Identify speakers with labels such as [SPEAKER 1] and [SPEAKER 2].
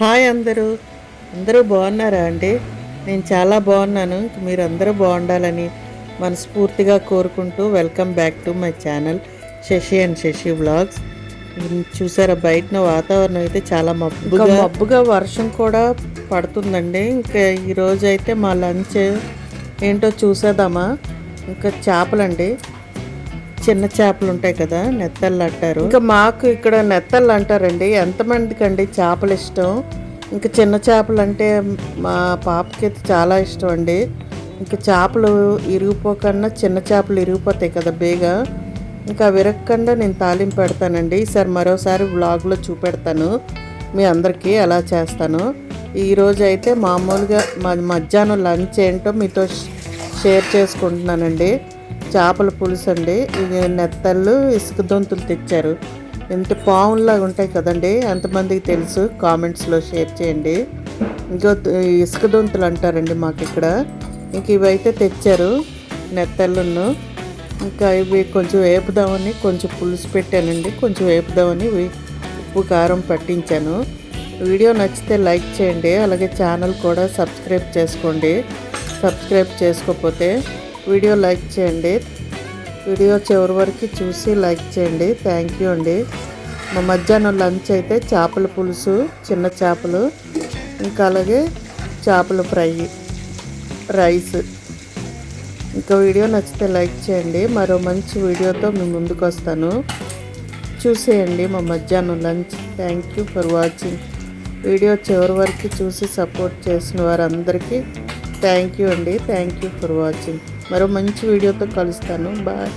[SPEAKER 1] Hi అందరూ. అందరూ బాగున్నారా అండి? నేను చాలా బాగున్నాను. మీరు అందరూ బాగుండాలని మనస్ఫూర్తిగా కోరుకుంటూ welcome back to my channel Shashi and Shashi vlogs. చూసారా బయటన వాతావరణం అయితే చాలా మబ్బుగా మబ్బుగా వర్షం కూడా పడుతుందండి. ఇంకా ఈరోజు అయితే మా లంచ్ ఏంటో చూసేద్దామా? ఇంకా చేపలండి. చిన్న చేపలు ఉంటాయి కదా నెత్తళ్ళు అంటారు. ఇంకా మాకు ఇక్కడ నెత్తళ్ళు అంటారండి. ఎంతమందికి అండి చేపలు ఇష్టం? ఇంకా చిన్న చేపలు అంటే మా పాపకి అయితే చాలా ఇష్టం అండి. ఇంకా చేపలు ఇరిగిపోకన్నా చిన్న చేపలు ఇరిగిపోతాయి కదా బేగా. ఇంకా విరగకుండా నేను తాలింపు పెడతానండి. ఈసారి మరోసారి వ్లాగ్లో చూపెడతాను. మీ అందరికీ ఎలా చేస్తాను. ఈరోజు అయితే మామూలుగా మా మధ్యాహ్నం లంచ్ ఏంటో మీతో షేర్ చేసుకుంటున్నానండి. చేపల పులుసు అండి. ఇది నెత్తళ్ళు ఇసుక దొంతులు తెచ్చారు. ఎంత పావుల్లాగా ఉంటాయి కదండి ఎంతమందికి తెలుసు? కామెంట్స్లో షేర్ చేయండి. ఇంకో ఇసుక దొంతులు అంటారండి మాకు ఇక్కడ ఇంక ఇవైతే తెచ్చారు నెత్తళ్ళును. ఇంకా ఇవి కొంచెం వేపుదామని కొంచెం పులుసు పెట్టానండి. కొంచెం వేపుదామని ఉప్పు కారం పట్టించాను. వీడియో నచ్చితే లైక్ చేయండి. అలాగే ఛానల్ కూడా సబ్స్క్రైబ్ చేసుకోండి. సబ్స్క్రైబ్ చేసుకోకపోతే వీడియో లైక్ చేయండి. వీడియో చివరి వరకు చూసి లైక్ చేయండి. థ్యాంక్ యూ అండి. మా మధ్యాహ్నం లంచ్ అయితే చేపల పులుసు చిన్న చేపలు ఇంకా అలాగే చేపల ఫ్రై రైస్. ఇంకా వీడియో నచ్చితే లైక్ చేయండి. మరో మంచి వీడియోతో మీ ముందుకు వస్తాను. చూసేయండి మా మధ్యాహ్నం lunch. Thank you for watching video చివరి వరకు చూసి సపోర్ట్ చేసిన వారందరికీ థ్యాంక్ యూ అండి. Thank you for watching. మరో మంచి వీడియోతో కలుస్తాను. బాయ్.